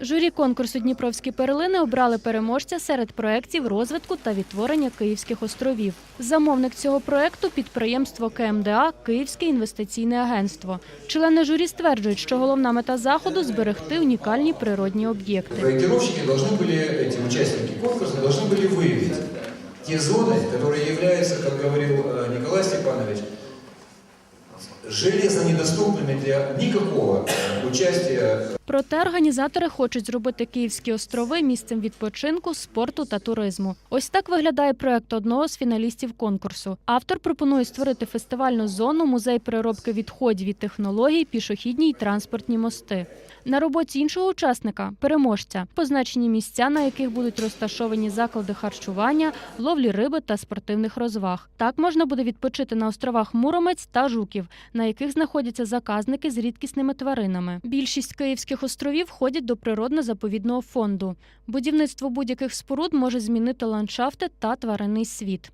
Журі конкурсу Дніпровські перлини обрали переможця серед проєктів розвитку та відтворення Київських островів. Замовник цього проєкту – підприємство КМДА Київське інвестиційне агентство. Члени журі стверджують, що головна мета заходу зберегти унікальні природні об'єкти. Проектировщики должны были, эти участники конкурса, должны были выявить те зоны, которые являются, как говорил э, Николай Степанович, железно недоступными для никакого э, участия Проте організатори хочуть зробити Київські острови місцем відпочинку, спорту та туризму. Ось так виглядає проект одного з фіналістів конкурсу. Автор пропонує створити фестивальну зону, музей переробки відходів і технологій, пішохідні й транспортні мости. На роботі іншого учасника переможця позначені місця, на яких будуть розташовані заклади харчування, ловлі риби та спортивних розваг. Так можна буде відпочити на островах Муромець та Жуків, на яких знаходяться заказники з рідкісними тваринами. Більшість київських островів входять до природно-заповідного фонду. Будівництво будь-яких споруд може змінити ландшафти та тваринний світ.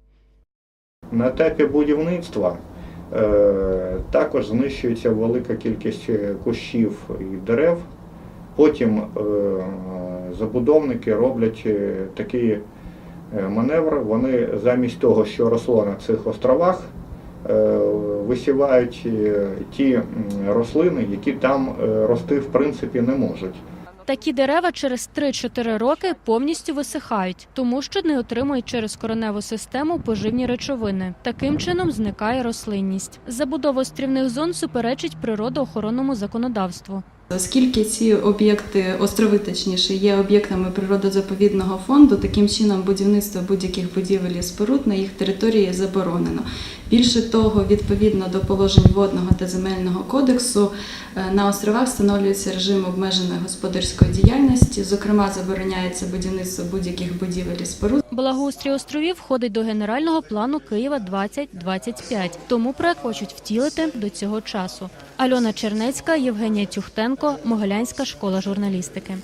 На етапі будівництва е, також знищується велика кількість е, кущів і дерев. Потім е, забудовники роблять такий маневр. Вони замість того, що росло на цих островах, висівають е, ті рослини, які там е, рости в принципі не можуть. Такі дерева через 3-4 роки повністю висихають, тому що не отримують через кореневу систему поживні речовини. Таким чином зникає рослинність. Забудова острівних зон суперечить природоохоронному законодавству. Оскільки ці об'єкти, острови точніше, є об'єктами природозаповідного фонду, таким чином будівництво будь-яких будівель і споруд на їх території заборонено. Більше того, відповідно до положень водного та земельного кодексу, е, на островах встановлюється режим обмеженої господарської діяльності. Зокрема, забороняється будівництво будь-яких будівель і споруд. Благоустрій островів входить до генерального плану Києва 2025. Тому проект хочуть втілити до цього часу. Альона Чернецька, Євгенія Тюхтенко, Могилянська школа журналістики.